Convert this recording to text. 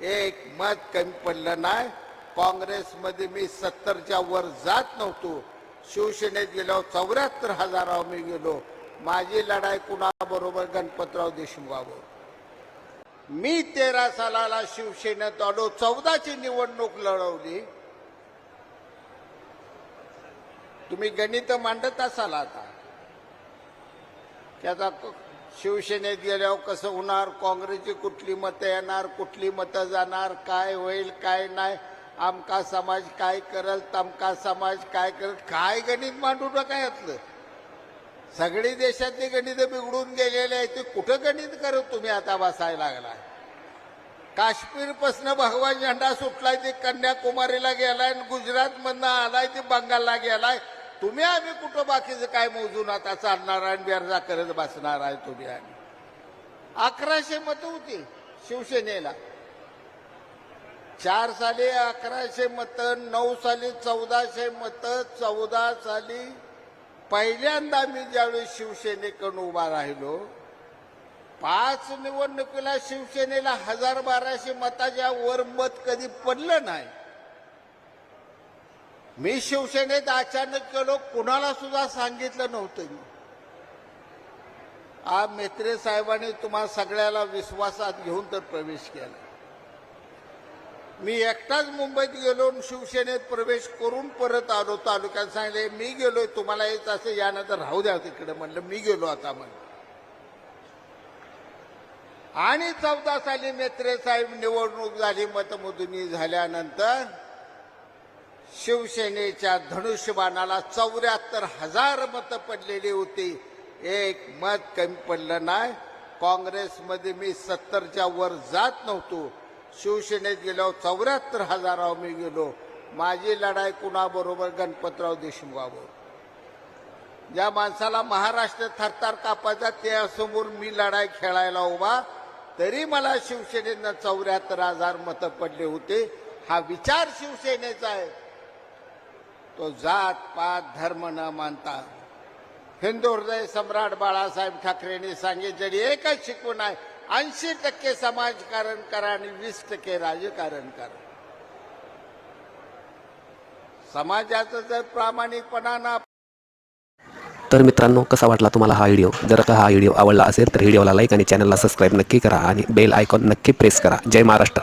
एक मत कमी पडलं नाही. काँग्रेसमध्ये मी सत्तरच्या वर जात नव्हतो. शिवसेनेत गेलो चौऱ्याहत्तर हजारावर मी गेलो. माझी लढाई कुणाबरोबर गणपतराव देशमुखावर? मी तेरा सालाला शिवसेनेत आलो चौदाची निवडणूक लढवली. तुम्ही गणित मांडत असाल आता. त्याचा शिवसेनेत गेल्यावर कसं होणार? काँग्रेसची कुठली मतं येणार? कुठली मतं जाणार? काय होईल काय नाही? आमका समाज काय करल तमका समाज काय करल? काय गणित मांडू नका यातलं. सगळी देशातली गणित बिघडून गेलेले आहेत. ते कुठं गणित करत तुम्ही आता बसायला लागला काश्मीर पासन भगवा झेंडा सुटलाय ते कन्याकुमारीला गेलाय गुजरात मधनं आलाय ते बंगालला गेलाय. तुम्ही आम्ही कुठं बाकीचं काय मोजून आता चालणार आहे बेरजा करत बसणार आहे तुम्ही आम्ही? अकराशे मतं होती शिवसेनेला. चार साली अकराशे मतं नऊ साली चौदाशे मतं चौदा साली पहिल्यांदा मी ज्यावेळी शिवसेनेकडून उभा राहिलो पाच निवडणुकीला शिवसेनेला हजार बाराशे मताच्या वर मत कधी पडलं नाही. मी शिवसेनेत अचानक गेलो कुणाला सुद्धा सांगितलं नव्हतं मी. आ मेत्रे साहेबांनी तुम्हा सगळ्याला विश्वासात घेऊन तर प्रवेश केला. मी एकटाच मुंबईत गेलो शिवसेनेत प्रवेश करून परत आलो. तालुक्यात सांगितले मी गेलोय तुम्हाला येत असं यानंतर राहू द्या तिकडे. म्हणलं मी गेलो आता. म्हणलं. आणि चौदा साली मेत्रे साहेब निवडणूक झाली मतमोजणी झाल्यानंतर शिवसेनेच्या धनुष्यबाणाला चौऱ्याहत्तर हजार मतं पडलेली होती. एक मत कमी पडलं नाही. काँग्रेसमध्ये मी सत्तरच्या वर जात नव्हतो. शिवसेनेत गेलो चौऱ्याहत्तर हजारावर मी गेलो. माझी लढाई कुणाबरोबर गणपतराव देशमुखावर ज्या माणसाला महाराष्ट्र थरथर कापायचा त्यासमोर मी लढाई खेळायला उभा. तरी मला शिवसेनेनं चौऱ्याहत्तर हजार मतं पडले होते. हा विचार शिवसेनेचा आहे. तो जात पात धर्म न मानता. हिंदू हृदय सम्राट बाळासाहेब ठाकरेंनी सांगितलेली एकच शिकवण आहे ऐंशी टक्के समाजकारण करा आणि वीस टक्के राजकारण करा. समाजाचं जर प्रामाणिकपणा ना तर मित्रांनो कसा वाटला तुम्हाला हा व्हिडिओ? जर का हा व्हिडिओ आवडला असेल तर व्हिडिओला लाईक आणि चॅनलला सबस्क्राईब नक्की करा आणि बेल आयकॉन नक्की प्रेस करा. जय महाराष्ट्र.